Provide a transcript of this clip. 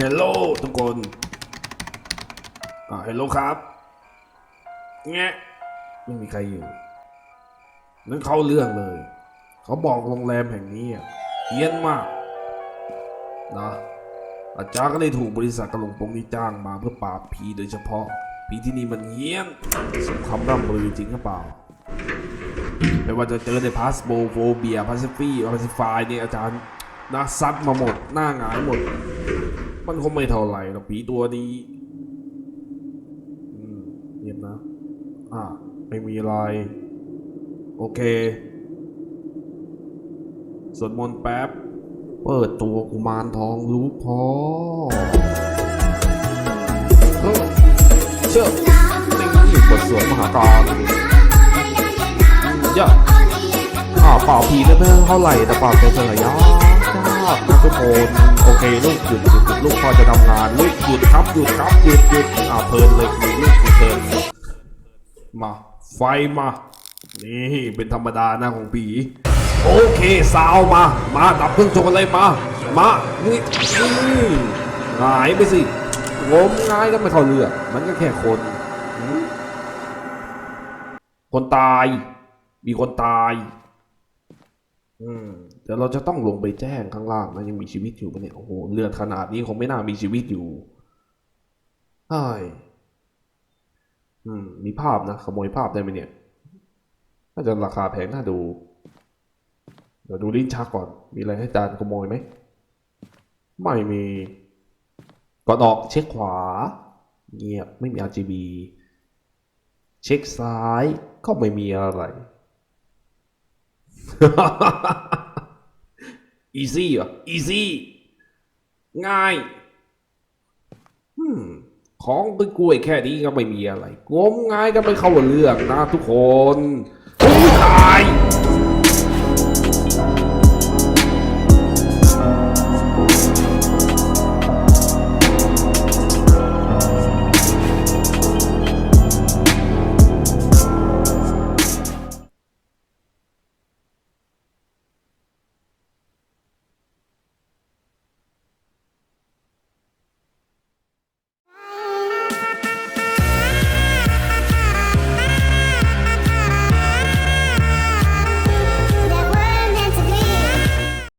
เฮลโลทุกคนอ่าเฮลโลครับแงะไม่มีใครอยู่นั่นเข้าเรื่องเลย เขาบอกโรงแรมแห่งนี้อะเฮี้ยนมากนะอาจารย์ก็ได้ถูกบริษัทกระหลงปงนี้จ้างมาเพื่อปราบผีโดยเฉพาะ ผีที่นี่มันเฮี้ยนสมคำร่ำลือจริงหรือเปล่าไม่ว่าจะเจอในพาสโบโฟเบียพาซิฟีพาซิฟายเนี่ยอาจารย์นะซัดมาหมด หน้าหงายหมด มันคงไม่เท่าไหร่หรอกผีตัวนี้เงียบนะ อ่า ไม่มีอะไร โอเคสวดมนต์แป๊บ เปิดตัวกุมารทองรู้พอเฮ้ยเชื่อนี่บทสวดมหาการยอะอ่าเป่าผีได้ไม่เท่าไหร่แต่เป่าใจเฉยยา โอเคลูกหยุดหยุดหยุดลูกพ่อจะทำงานลูกหยุดครับหยุดครับหยุดหยุดอ่าเพลินเลยลูกลูกเพลินมาไฟมานี่เป็นธรรมดานะของผีโอเคซาวมา มาดับเครื่องชนอะไรมา มานี่นี่หายไปสิงมงายก็ไม่เข้าเรือมันก็แค่คน คนตาย มีคนตาย อืมเดี๋ยวเราจะต้องลงไปแจ้งข้างล่างนะยังมีชีวิตอยู่ปะเนี่ยโอ้โหเลือดขนาดนี้คงไม่น่ามีชีวิตอยู่ใช่อืม มีภาพนะขโมยภาพได้ไหมเนี่ยน่าจะราคาแพงน่าดู เดี๋ยวดูลิ้นชักก่อน มีอะไรให้จานขโมยไหมไม่มีก่อนออกเช็คขวา เงียบไม่มี RGB เช็คซ้ายก็ไม่มีอะไร easy เหรอ easy ง่ายของเป็นกล้วยแค่นี้ก็ไม่มีอะไร งมงายก็ไม่เข้าเรื่องนะทุกคนตาย